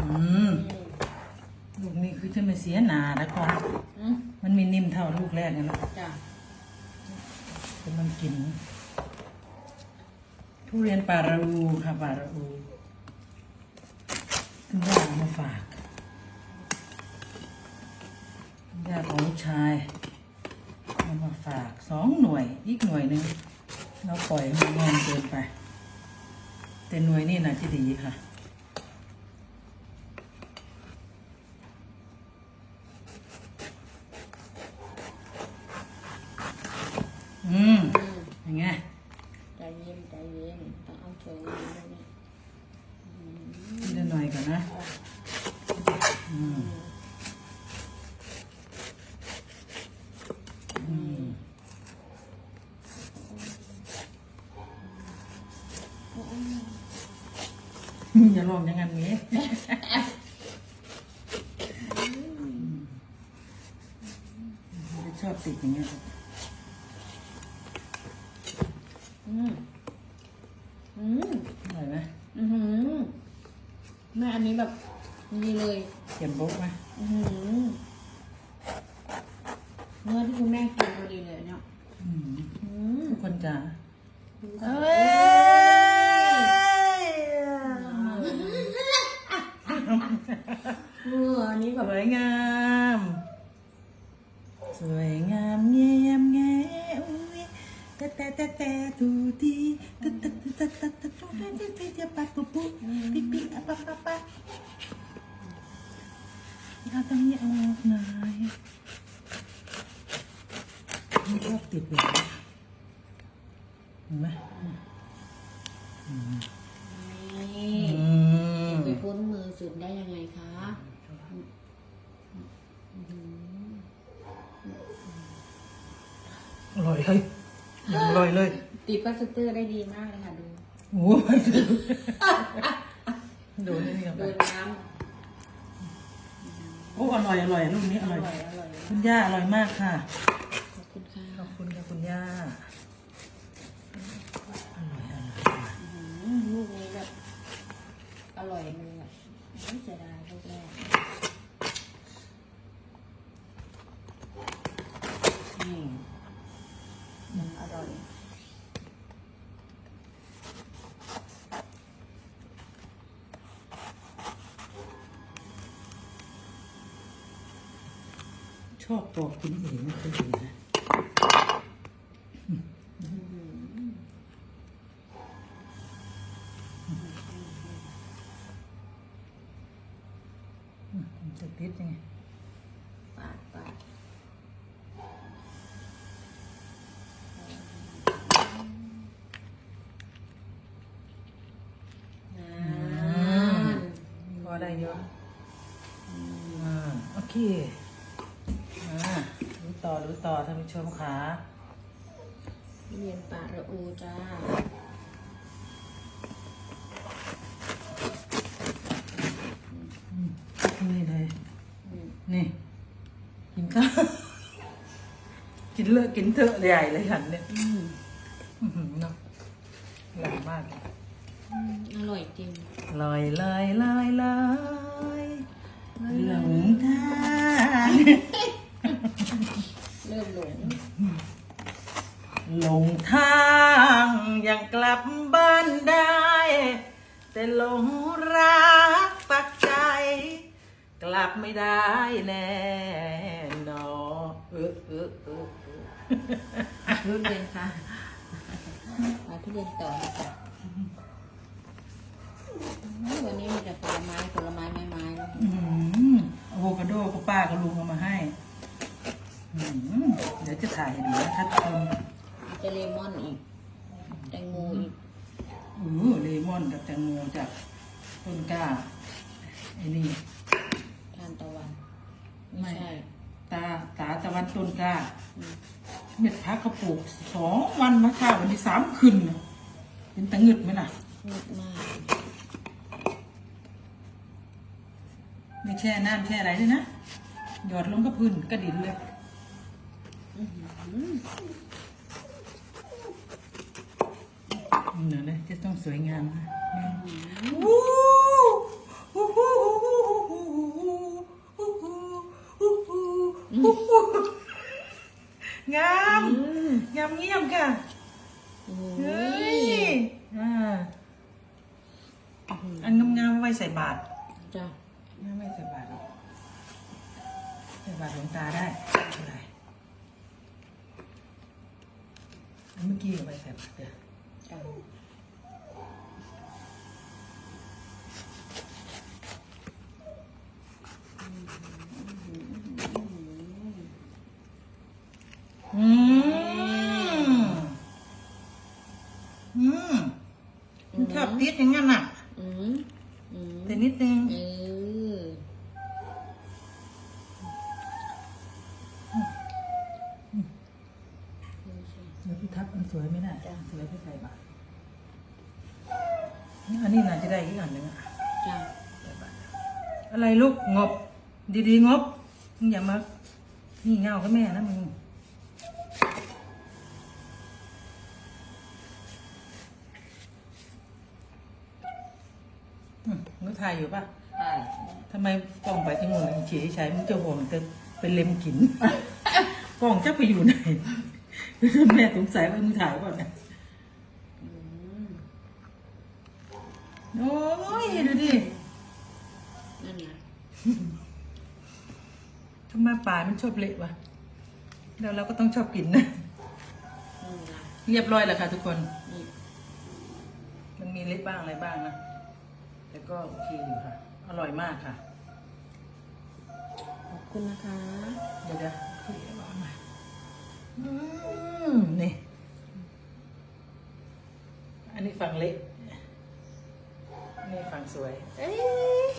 อืมลูกนี้คือจะไม่เสียหนาแล้วก่อน อืมมันมีนิ่มเท่าลูกแรกนี่แหละจ้ะแต่มันกิน ทุเรียนปาราอูค่ะปาราอูคุณย่าเอามาฝากคุณย่าของลูกชายเอามาฝากสองหน่วย อีกหน่วยหนึ่งเราปล่อยให้มันงอนเกินไป แต่หน่วยนี่น่าจะดีค่ะ อืม อืม ยังไง ใจ เย็นใจเย็นต้องเอาสวยงามด้วยเนี่ยทีละหน่อยก่อนนะอืมอืมอย่าลองอย่างนั้นนี้ไม่ชอบติดอย่างเงี้ย อืมอืมอร่อยไหมอือหือแม่อันนี้แบบดีเลย เค็มบุ๊กไหมอือหือเนื้อที่คุณแม่กินพอดีเลยเนี่ยอืมอืมทุกคนจ๋าดูเอ้ค่ะยเอออันนี้แบสบวยงาม สวยงามเงียบแงอุ้ย แต่แต่แต่แต่ตูดีตะตะตะตะตะตูดีดีดีจะปัดปุ๊บปุ๊บปิ๊บปิ๊บอะปะปะปะเอาตรงนี้ออกหน่อยไม่ชอบติดเลยเห็นไหมนี่ไปพ้นมือสุดได้ยังไงคะอร่อยเลยยัง อร่อยเลย ติดพลาสเตอร์ได้ดีมากเลยค่ะดูโอ้ยโดนนี่กันโดไปนน้โอ้อร่อยอร่อยลูกนี้อำอร่อย ร่อยอร่อยคุณย่าอร่อยมากค่ะ ขอบคุณค่ะขอบคุณค่ะคุณย่าอร่อยอร่อยอื้อหือลูกนี้แบบอร่อยเลยอะไม่เสียดายลูกแรกนี่มันอร่อย อบปอกกินเองไม่เคยเห็นะจะติดยังไงปาดปาดอ่าพอได้เยอะอ่าโอเค ต่อดูต่อท่านผู้ชมขาเรียนปลาระอูจ้านี่เลยอืมนี่ กินข้าวกินเลอะกินเถอะใหญ่เลยหันเนี่ยอืมอื้อหือเนาะอร่อยมากเลยอืมอร่อยจริงลอยลอยลอยลอยหลงทาง ลงทางยังกลับบ้านได้ แต่หลงรักปักใจ กลับไม่ได้แน่นอนเออเออเออเออทุเรียนค่ะมาทุเรียนต่อค่ะวันนี้มีแต่ผลไม้ผลไม้ไม้ไม้แล้วอื้อะโวคาโดก็ป้ากับลุงเอามาให้ อื้อหือเดี๋ยวจะถ่ายให้ดูนะครับทุกคน จะเลมอนอีก แตงโมอีกอือเลมอนกับแตงโมจากต้นกล้าไอ้นี่ ทานตะวันไม่ไม่ใช่ ตาตาตะวันต้นกล้า อืม เม็ดพักเขาปลูกสองวันมาข้าววันที่สามคืนน่ะเป็นตะงึดไหมล่ะมืดมาก ไม่แช่น้ำแช่อะไรด้วยนะ หยอดลงกับพื้นกระดิ่นเลย หนูนะจะต้องสวยงามค่ะวู้วู้วู้วู้วู้วู้วู้วู้วู้งามงามเงียบค่ะเฮ้ยอะอันงามๆไว้ใส่บาทจ้ะงามไว้ใส่บาทใส่บาทรหลวงตาได้อะไเมื่อกี้เอาไปใส่บาตรเด้อ อืม อืมมันชอบติดอย่างนั้นอะ อืม อืมแต่นิดนึงเออดูสิ เดี๋ยวพี่ทับมันส วยไม่ได้จ้ะสวยพี่ใส่บาตรอันนี้น่าจะได้อีกอันหนึ่งอะจ้ะใส่บาตรอะไรลูกงบ ดีๆงบมึงอย่ามานี่เงากับแม่นะมึงอืมมึงถ่ายอยู่ปะใช่ทำไมกล้องไปที่งูนเฉยใช้มึงจะห่วงแต่เป็นเล็มกิน กล้องจะไปอยู่ไหน แม่สงสัยว่ามึงถ่ายก่อนนะ อืม โอ้ยดูดินั่นนะทำไมป่ามันชอบเละวะแล้วเราก็ต้องชอบกินนะนั่นนะเรียบร้อยแล้วค่ะทุกคน นี่มันมีเละบ้างอะไรบ้างนะแต่ก็โอเคอยู่ค่ะ อร่อยมากค่ะ ขอบคุณนะคะเดี๋ยวเดี๋ยวคุยกับร้อนมาอืมนี่ อันนี้ฝั่งเละอันนี้ฝั่ง สวย เอ้ย